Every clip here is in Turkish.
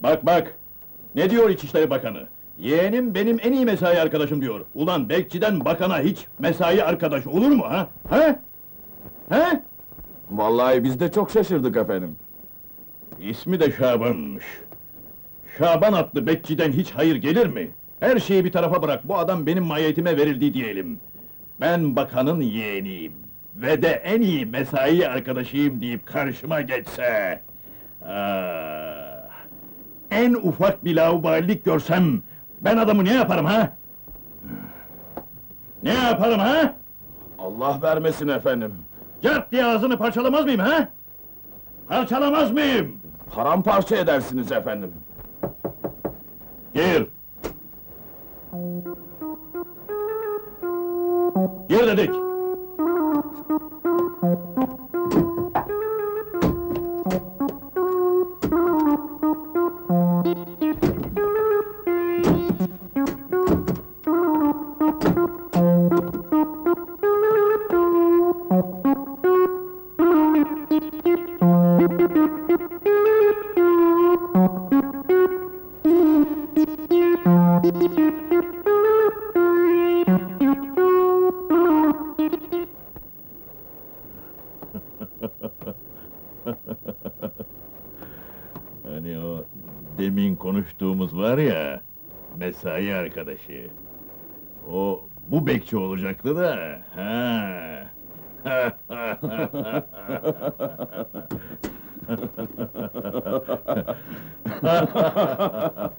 Bak bak! Ne diyor İçişleri Bakanı? Yeğenim benim en iyi mesai arkadaşım diyor. Ulan bekçiden bakana hiç mesai arkadaş olur mu ha? He? He? Vallahi biz de çok şaşırdık efendim. İsmi de Şaban'mış. Şaban adlı bekçiden hiç hayır gelir mi? Her şeyi bir tarafa bırak, bu adam benim mahiyetime verildi diyelim. Ben bakanın yeğeniyim. Ve de en iyi mesai arkadaşıyım deyip karşıma geçse... Ah, en ufak bir laubalilik görsem, ben adamı ne yaparım ha? Ne yaparım ha? Allah vermesin efendim. Cart diye ağzını parçalamaz mıyım ha? Parçalamaz mıyım? Paramparça edersiniz efendim. Gir! Gir dedik! Mesai arkadaşı. O bu bekçi olacaktı da, ha.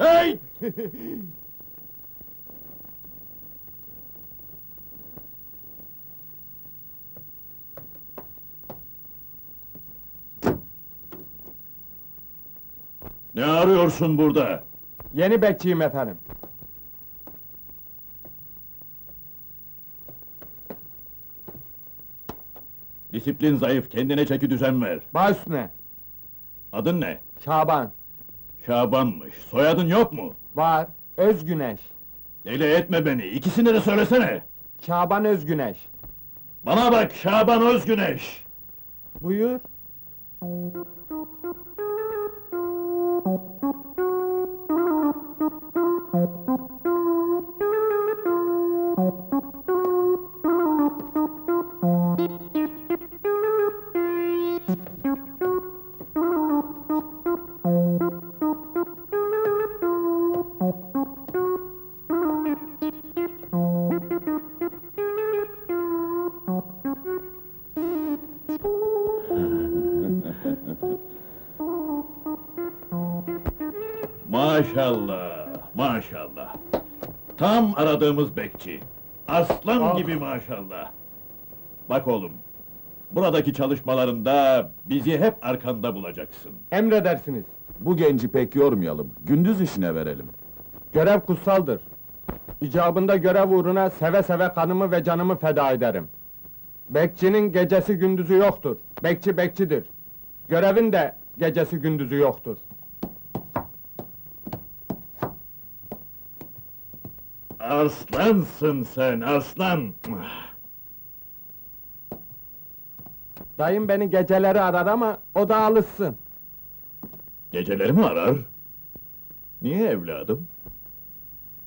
Hey! Ne arıyorsun burada? Yeni bekçiyim efendim. Disiplin zayıf, kendine çeki düzen ver. Baş üstüne. Adın ne? Şaban. Şaban'mış. Soyadın yok mu? Var. Özgüneş. Deli etme beni, ikisini de söylesene! Şaban Özgüneş. Bana bak Şaban Özgüneş! Buyur. Aradığımız bekçi. Aslan Ah. gibi maşallah! Bak oğlum, buradaki çalışmalarında bizi hep arkanda bulacaksın. Emredersiniz. Bu genci pek yormayalım. Gündüz işine verelim. Görev kutsaldır. İcabında görev uğruna seve seve kanımı ve canımı feda ederim. Bekçinin gecesi gündüzü yoktur. Bekçi bekçidir. Görevin de gecesi gündüzü yoktur. Aslansın sen, aslan! Dayım beni geceleri arar ama o da alışsın. Geceleri mi arar? Niye evladım?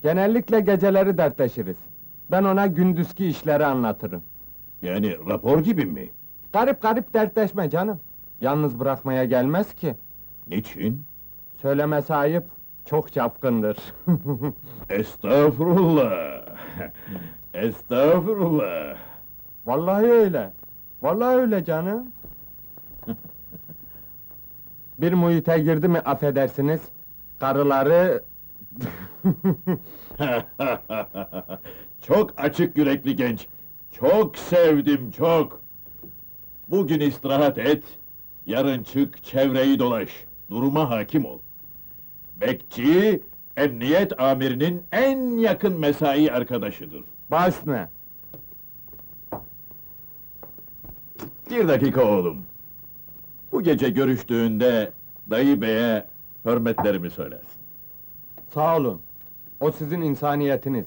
Genellikle geceleri dertleşiriz. Ben ona gündüzki işleri anlatırım. Yani rapor gibi mi? Garip garip dertleşme canım. Yalnız bırakmaya gelmez ki. Niçin? Söylemesi ayıp, çok çapkındır. Estağfurullah! Estağfurullah! Vallahi öyle. Vallahi öyle canım. Bir muhite girdi mi affedersiniz, karıları... çok açık yürekli genç. Çok sevdim, çok. Bugün istirahat et, yarın çık, çevreyi dolaş. Duruma hakim ol. Bekçi, emniyet amirinin en yakın mesai arkadaşıdır. Baş ne? Bir dakika oğlum. Bu gece görüştüğünde dayı beye hürmetlerimi söylersin. Sağ olun. O sizin insaniyetiniz.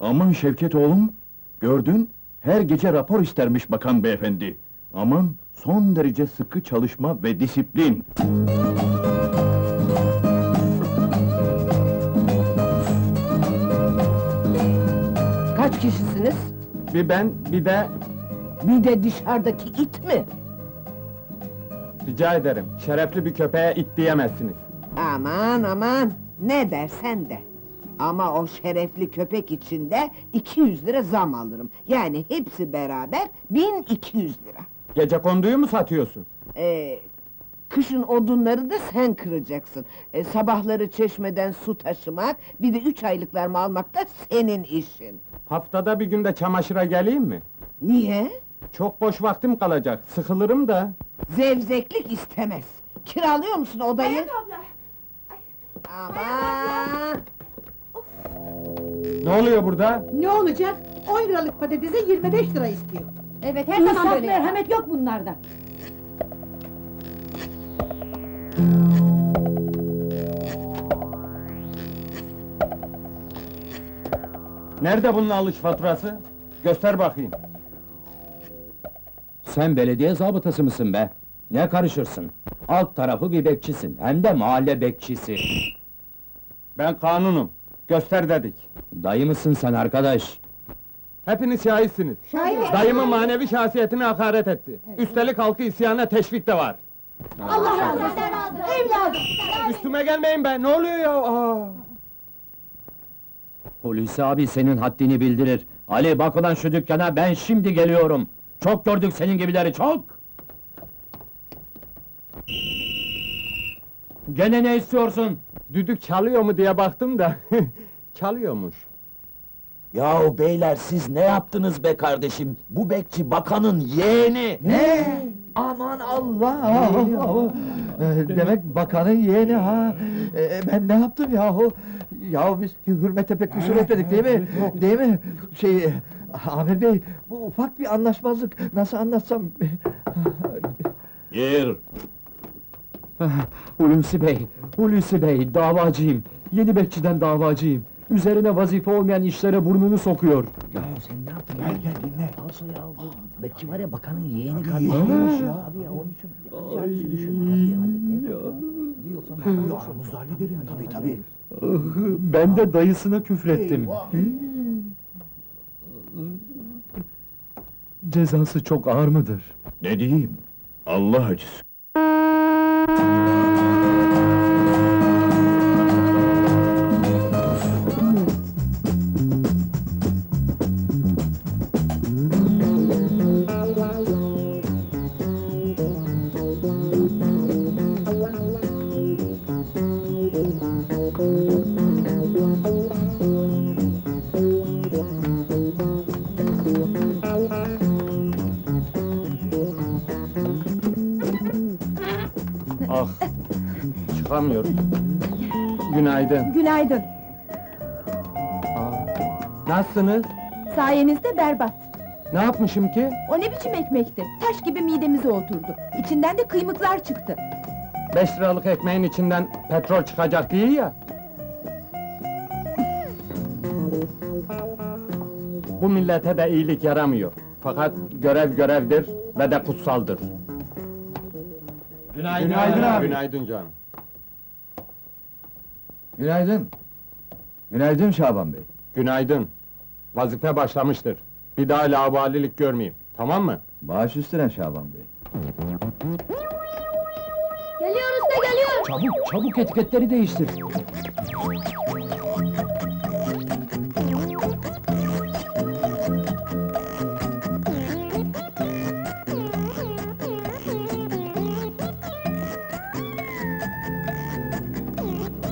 Aman Şevket oğlum, gördün, her gece rapor istermiş bakan beyefendi. Aman, son derece sıkı çalışma ve disiplin. Kaç kişisiniz? Bir ben, bir de... Bir de dışarıdaki it mi? Rica ederim, şerefli bir köpeğe it diyemezsiniz. Aman aman, ne dersen de. Ama o şerefli köpek için de 200 lira zam alırım. Yani hepsi beraber 1200 lira. Gece konduyu mu satıyorsun? Ee, kışın odunları da sen kıracaksın. Ee, sabahları çeşmeden su taşımak, bir de üç aylıklarımı almak da senin işin. Haftada bir günde çamaşıra geleyim mi? Niye? Çok boş vaktim kalacak, sıkılırım da. Zevzeklik istemez. Kiralıyor musun odayı? abla. Aman! Ne oluyor burada? Ne olacak? 10 liralık patatese 25 lira istiyor. Evet, her zaman böyle. merhamet yok bunlarda. Nerede bunun alış faturası? Göster bakayım. Sen belediye zabıtası mısın be? Ne karışırsın? Alt tarafı bir bekçisin, hem de mahalle bekçisi. Ben kanunum. Göster dedik. Dayı mısın sen arkadaş? Hepiniz şahitsiniz. Şahit. Dayımın manevi şahsiyetine hakaret etti. Üstelik halkı isyana teşvik de var. Allah razı olsun. Evladım. Üstüme gelmeyin be, ne oluyor ya? Aa! Hulusi abi senin haddini bildirir. Ali bak ulan şu dükkana, ben şimdi geliyorum. Çok gördük senin gibileri, çok! Gene ne istiyorsun? Düdük çalıyor mu diye baktım da, çalıyormuş. Yahu beyler siz ne yaptınız be kardeşim? Bu bekçi bakanın yeğeni. Ne? Aman Allah! Ee, Demek bakanın yeğeni ha! Ee, Ben ne yaptım yahu? Yahu biz hürmete pek kusur etmedik değil mi? Değil mi? Şey, Amir Bey, bu ufak bir anlaşmazlık, nasıl anlatsam... Gir. Hulusi bey, Hulusi bey, davacıyım. Yeni bekçiden davacıyım. Üzerine vazife olmayan işlere burnunu sokuyor. Ya sen ne yaptın? Gel gel dinle. Nasıl ya bu? Bekçi var ya bakanın yeğeni kardeşiymiş ya. Abi ya onun için yapacağımızı düşün. Hadi hadi. Yoksa aramızda halledelim. Tabii tabii. Ben de dayısına küfrettim. Cezası çok ağır mıdır? Ne diyeyim? Allah acısı. Çıkamıyoruz. Günaydın. Günaydın. Nasılsınız? Sayenizde berbat. Ne yapmışım ki? O ne biçim ekmekti? Taş gibi midemize oturdu. İçinden de kıymıklar çıktı. Beş liralık ekmeğin içinden petrol çıkacak değil ya. Bu millete de iyilik yaramıyor. Fakat görev görevdir ve de kutsaldır. Günaydın abi. Günaydın canım. Günaydın. Günaydın Şaban Bey. Günaydın. Vazife başlamıştır. Bir daha laubalilik görmeyeyim. Tamam mı? Baş üstüne Şaban Bey. Geliyoruz da geliyor. Çabuk, çabuk etiketleri değiştir.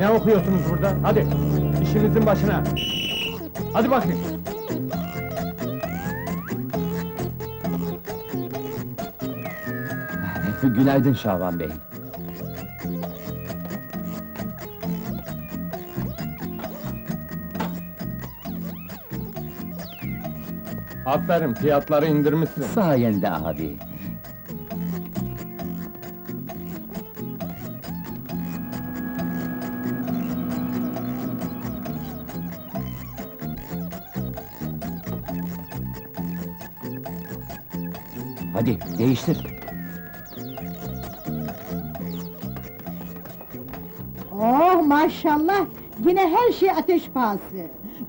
Ne okuyorsunuz burada? Hadi, işinizin başına. Hadi bakayım. Günaydın Şaban Bey. Aferin, fiyatları indirmişsin. Sayende abi. Hadi değiştir. Oh maşallah. Yine her şey ateş pahası.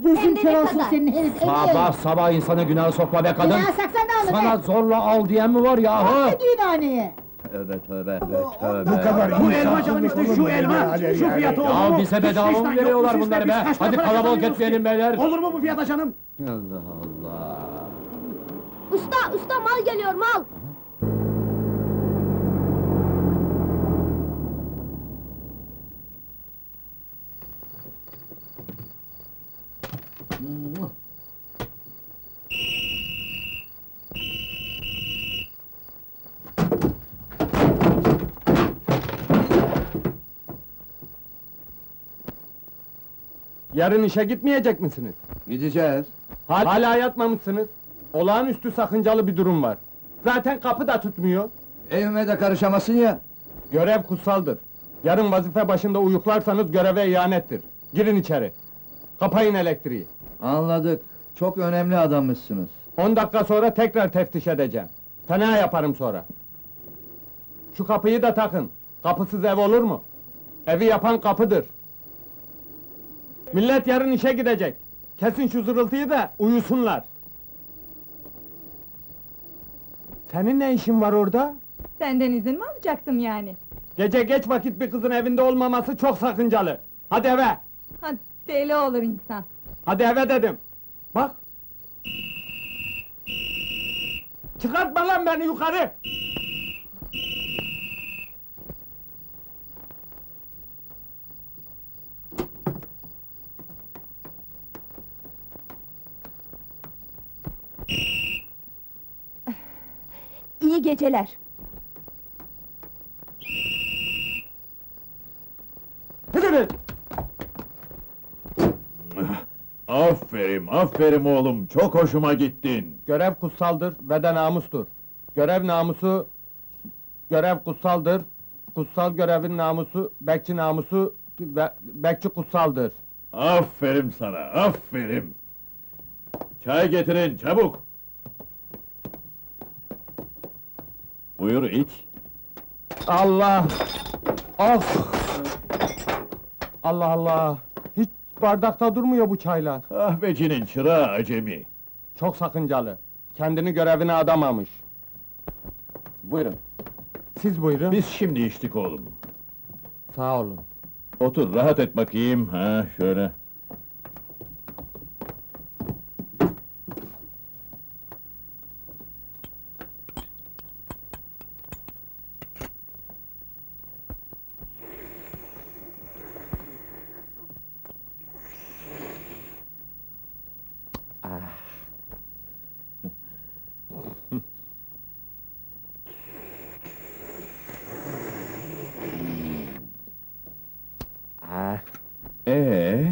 Gözün Hem de kör ne olsun kadar? senin herif. Sabah sabah insanı günah sokma be kadın. Günah saksan ne olur Sana be? zorla al diyen mi var yahu? Ne diyorsun haneye? Tövbe tövbe tövbe. Bu kadar Bu elma canım işte şu elma, şu fiyatı olur mu? Ya bize bedava mı veriyorlar bunları be? Hadi kalabalık etmeyelim beyler. Olur mu bu fiyata canım? Allah Allah. Usta, usta mal geliyor mal! Yarın işe gitmeyecek misiniz? Gideceğiz. Hal- Hala yatmamışsınız. Olağanüstü sakıncalı bir durum var. Zaten kapı da tutmuyor. Evime de karışamasın ya. Görev kutsaldır. Yarın vazife başında uyuklarsanız göreve ihanettir. Girin içeri. Kapayın elektriği. Anladık. Çok önemli adammışsınız. 10 dakika sonra tekrar teftiş edeceğim. Fena yaparım sonra. Şu kapıyı da takın. Kapısız ev olur mu? Evi yapan kapıdır. Millet yarın işe gidecek. Kesin şu zırıltıyı da uyusunlar. Senin ne işin var orada? Senden izin mi alacaktım yani? Gece geç vakit bir kızın evinde olmaması çok sakıncalı. Hadi eve. Ha, deli olur insan. Hadi eve dedim. Bak. Çıkartma lan beni yukarı. İyi geceler. Hadi Aferin, aferin oğlum, çok hoşuma gittin. Görev kutsaldır ve de namustur. Görev namusu, görev kutsaldır. Kutsal görevin namusu, bekçi namusu ve bekçi kutsaldır. Aferin sana, aferin. Çay getirin, çabuk. Buyur iç. Allah! Of! Allah Allah! Hiç bardakta durmuyor bu çaylar. Kahvecinin çırağı acemi. Çok sakıncalı. Kendini görevine adamamış. Buyurun. Siz buyurun. Biz şimdi içtik oğlum. Sağ olun. Otur, rahat et bakayım, ha şöyle. Ee,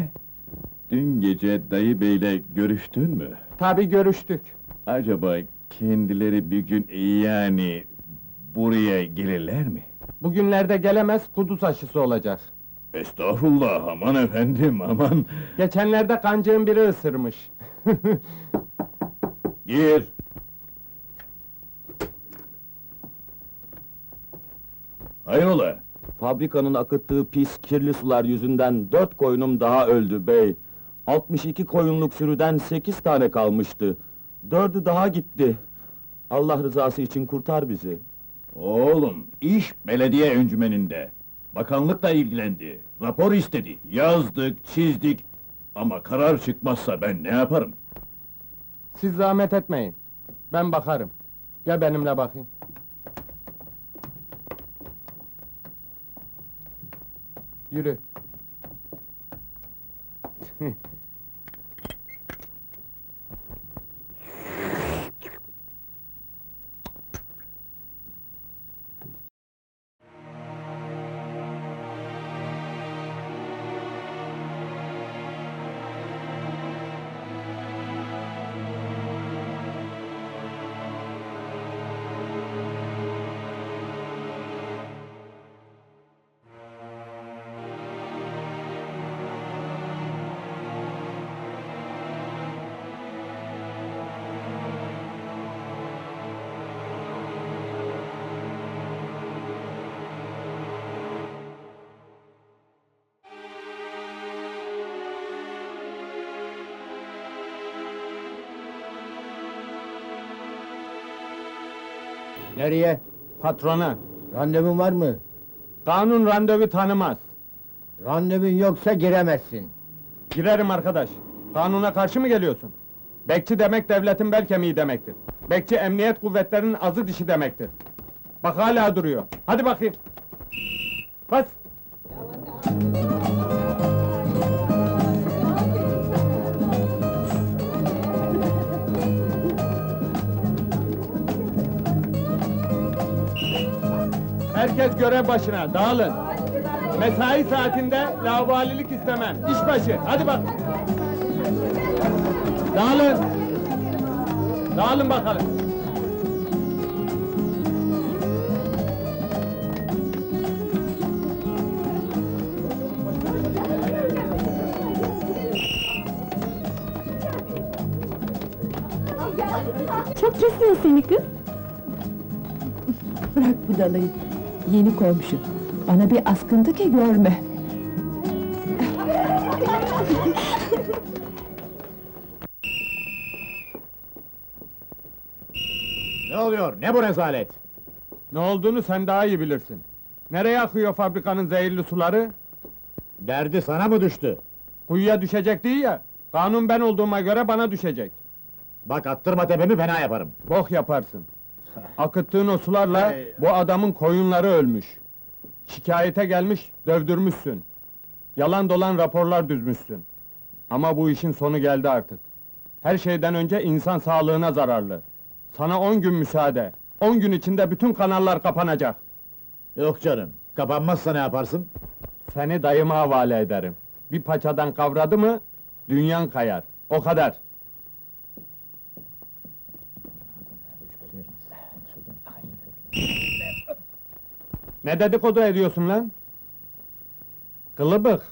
dün gece dayı beyle görüştün mü? Tabii görüştük. Acaba kendileri bir gün yani buraya gelirler mi? Bugünlerde gelemez, kuduz aşısı olacak. Estağfurullah, aman efendim, aman. Geçenlerde kancığın biri ısırmış. Gir. Hayrola? Fabrikanın akıttığı pis, kirli sular yüzünden dört koyunum daha öldü bey. 62 koyunluk sürüden sekiz tane kalmıştı. Dördü daha gitti. Allah rızası için kurtar bizi. Oğlum, iş belediye öncümeninde. Bakanlık da ilgilendi. Rapor istedi. Yazdık, çizdik. Ama karar çıkmazsa ben ne yaparım? Siz zahmet etmeyin. Ben bakarım. Gel benimle bakayım. Yürü. Nereye? Patrona. Randevun var mı? Kanun randevu tanımaz. Randevun yoksa giremezsin. Girerim arkadaş. Kanuna karşı mı geliyorsun? Bekçi demek devletin bel kemiği demektir. Bekçi emniyet kuvvetlerinin azı dişi demektir. Bak hala duruyor. Hadi bakayım. Bas. Herkes görev başına, dağılın. Mesai saatinde lavalilik istemem. İş başı, hadi bak. Dağılın. Dağılın bakalım. Çok kesiyor seni kız. Bırak bu dalayı. Yeni komşu. Bana bir askıntı ki görme. Ne oluyor? Ne bu rezalet? Ne olduğunu sen daha iyi bilirsin. Nereye akıyor fabrikanın zehirli suları? Derdi sana mı düştü? Kuyuya düşecek değil ya. Kanun ben olduğuma göre bana düşecek. Bak attırma tepemi fena yaparım. Bok yaparsın. Akıttığın o sularla bu adamın koyunları ölmüş. Şikayete gelmiş, dövdürmüşsün. Yalan dolan raporlar düzmüşsün. Ama bu işin sonu geldi artık. Her şeyden önce insan sağlığına zararlı. Sana on gün müsaade. On gün içinde bütün kanallar kapanacak. Yok canım. Kapanmazsa ne yaparsın? Seni dayıma havale ederim. Bir paçadan kavradı mı, dünyan kayar. O kadar. Ne dedikodu ediyorsun lan? Kılıbık.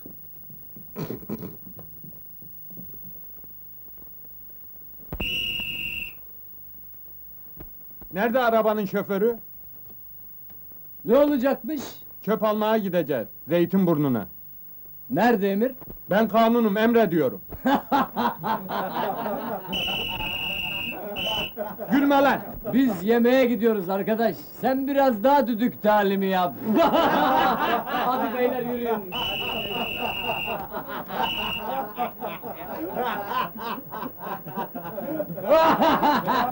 Nerede arabanın şoförü? Ne olacakmış? Çöp almaya gideceğiz, Zeytinburnu'na. Nerede Emir? Ben kanunum, emrediyorum. Gülme lan! Biz yemeğe gidiyoruz arkadaş. Sen biraz daha düdük talimi yap. Hadi beyler yürüyün.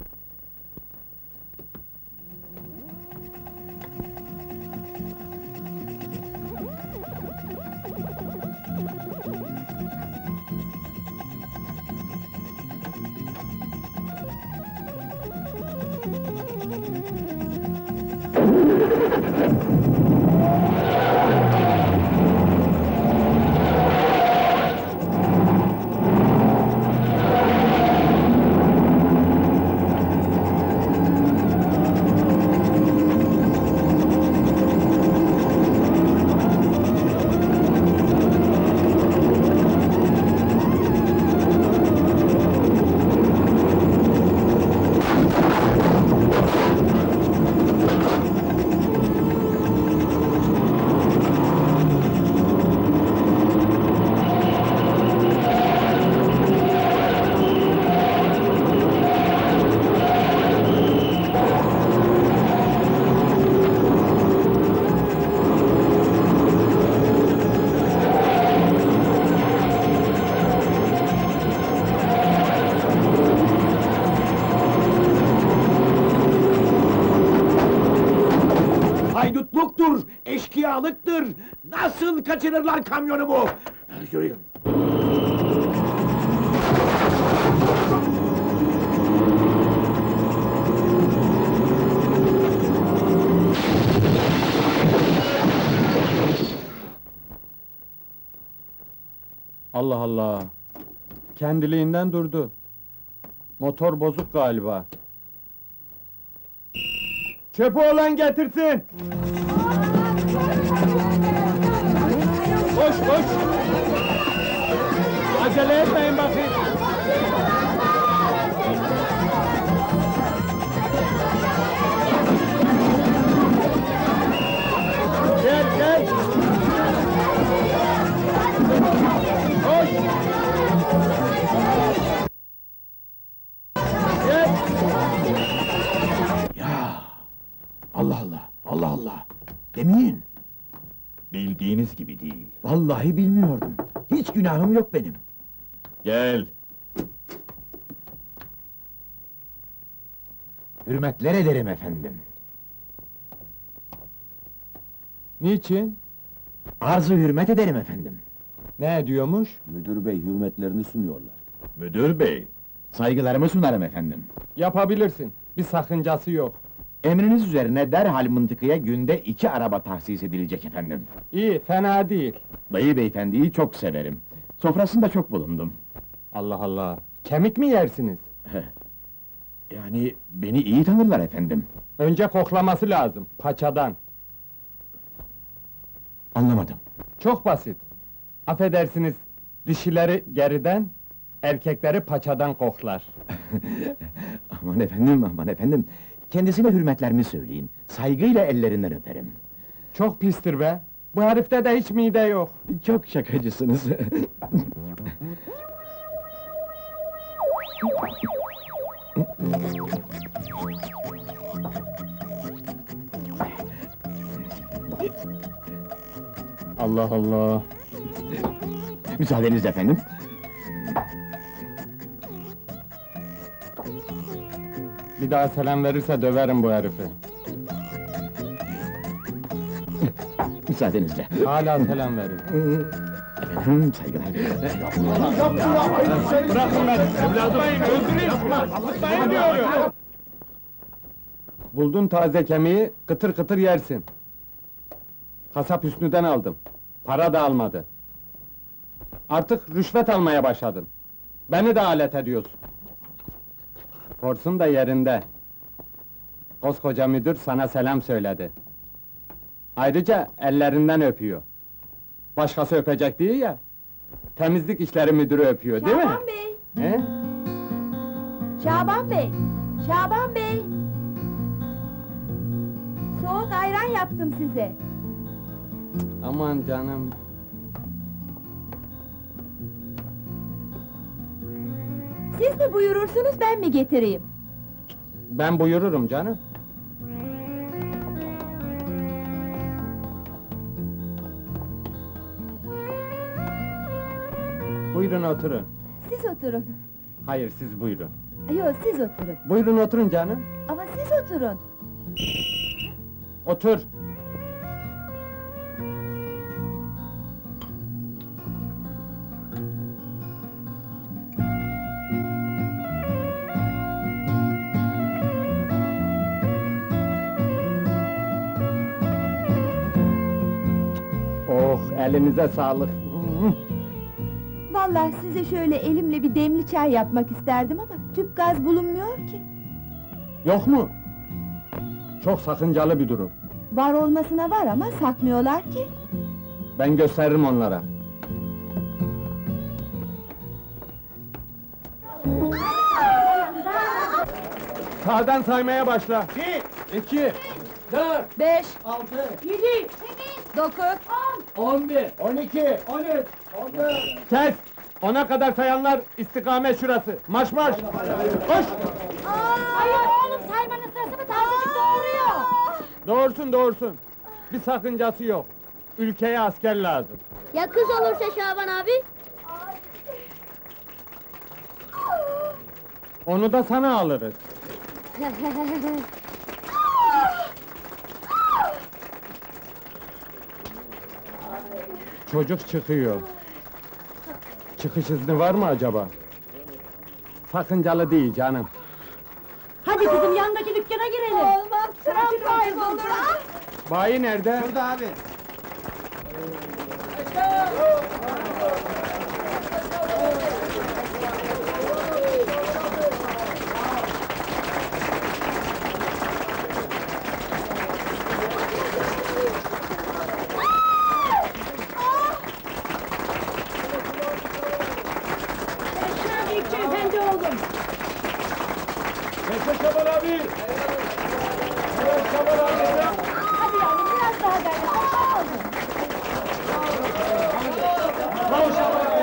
aşağılıktır! Nasıl kaçırırlar kamyonu bu? Göreyim. Allah Allah! Kendiliğinden durdu. Motor bozuk galiba. Çöpü olan getirsin! Koş koş. Acele etmeyin bakayım. Gel gel. Koş. Gel. Ya! Allah Allah, Allah Allah! Demeyin! Bildiğiniz gibi değil. Vallahi bilmiyordum. Hiç günahım yok benim. Gel! Hürmetler ederim efendim. Niçin? Arzu hürmet ederim efendim. Ne ediyormuş? Müdür bey hürmetlerini sunuyorlar. Müdür bey, Saygılarımı sunarım efendim. Yapabilirsin. Bir sakıncası yok. Emriniz üzerine derhal mıntıkaya günde iki araba tahsis edilecek efendim. İyi, fena değil. Dayı beyefendiyi çok severim. Sofrasında çok bulundum. Allah Allah. Kemik mi yersiniz? Yani beni iyi tanırlar efendim. Önce koklaması lazım, paçadan. Anlamadım. Çok basit. Affedersiniz, dişileri geriden, erkekleri paçadan koklar. Aman efendim, aman efendim. Kendisine hürmetlerimi söyleyin. Saygıyla ellerinden öperim. Çok pistir be. Bu herifte de hiç mide yok. Çok şakacısınız. Allah Allah. Müsaadenizle efendim. Bir daha selam verirse döverim bu herifi. Müsaadenizle. Hala selam verir. Efendim, saygılar. Bırakın beni! Evladım! Öldüreyim! Atmayın diyorum! Buldun taze kemiği, kıtır kıtır yersin. Kasap Hüsnü'den aldım. Para da almadı. Artık rüşvet almaya başladın. Beni de alet ediyorsun. Forsum da yerinde. Koskoca müdür sana selam söyledi. Ayrıca ellerinden öpüyor. Başkası öpecek değil ya. Temizlik işleri müdürü öpüyor değil mi? Şaban Bey! He? Şaban Bey! Şaban Bey! Soğuk ayran yaptım size. Aman canım. Siz mi buyurursunuz ben mi getireyim? Ben buyururum canım. Buyurun oturun. Siz oturun. Hayır siz buyurun. Yok siz oturun. Buyurun oturun canım. Ama siz oturun. Otur. Elinize sağlık. Vallahi size şöyle elimle bir demli çay yapmak isterdim ama tüp gaz bulunmuyor ki. Yok mu? Çok sakıncalı bir durum. Var olmasına var ama satmıyorlar ki. Ben gösteririm onlara. Sağdan saymaya başla. Bir, iki, dört, Beş, altı, yedi, dokuz, on. on bir, on iki, on üç, on dört. Kes! Ona kadar sayanlar istikamet şurası. Marş marş! Koş! Hayır oğlum saymanın sırası mı tazecik doğuruyor. Doğursun doğursun. Bir sakıncası yok. Ülkeye asker lazım. Ya kız olursa Şaban abi? Onu da sana alırız. Çocuk çıkıyor. Çıkış izni var mı acaba? Sakıncalı değil canım. Hadi kızım yandaki dükkana girelim. Olmaz sıram kaybolur. Bayi nerede? abi! Hadi yavrum biraz daha gayret. Aşağı oldu.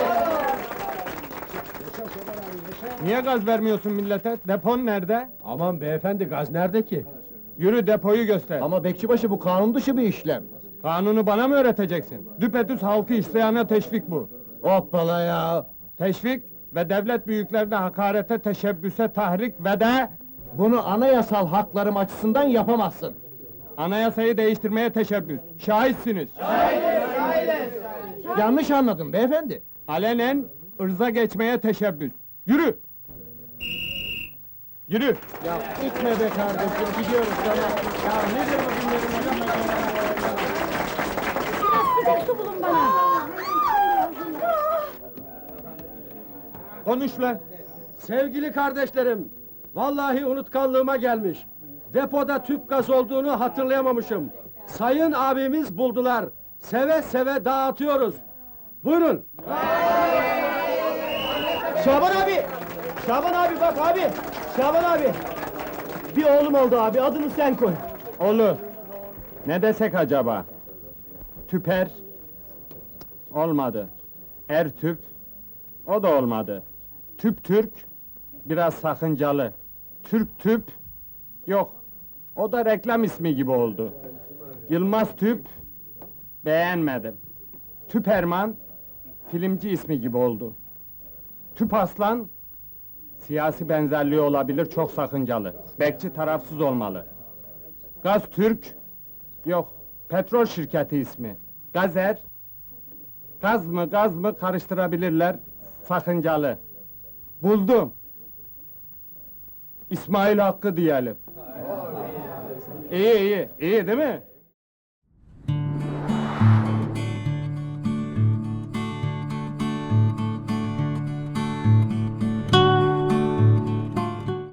Niye gaz vermiyorsun millete? Depon nerede? Aman beyefendi gaz nerede ki? Yürü depoyu göster. Ama bekçibaşı bu kanun dışı bir işlem. Kanunu bana mı öğreteceksin? Düpedüz halkı işleyene teşvik bu. Hoppala ya! Teşvik ve devlet büyüklerine hakarete, teşebbüse, tahrik ve de Bunu anayasal haklarım açısından yapamazsın. anayasayı değiştirmeye teşebbüs. Şahitsiniz. Yanlış anladın beyefendi. Alenen ırza geçmeye teşebbüs. Yürü! Yürü! Ya itme be kardeşim, gidiyoruz tamam. Ya nedir bu günlerin Biraz sıcak su bulun bana. Konuş lan! Sevgili kardeşlerim, vallahi unutkanlığıma gelmiş. Depoda tüp gaz olduğunu hatırlayamamışım. Sayın abimiz buldular. Seve seve dağıtıyoruz. Buyurun. Şaban abi! Şaban abi bak abi! Şaban abi! Bir oğlum oldu abi, adını sen koy. Olur. Ne desek acaba? Tüper? Olmadı. Er tüp? O da olmadı. Tüp Türk? Biraz sakıncalı. Türk tüp? Yok. O da reklam ismi gibi oldu. Yılmaz Tüp? Beğenmedim. Tüperman? Filmci ismi gibi oldu. Tüp Aslan? Siyasi benzerliği olabilir, çok sakıncalı. Bekçi tarafsız olmalı. Gaz Türk? Yok, petrol şirketi ismi. Gazer? Gaz mı gaz mı karıştırabilirler, sakıncalı. Buldum. İsmail Hakkı diyelim. İyi iyi, iyi değil mi?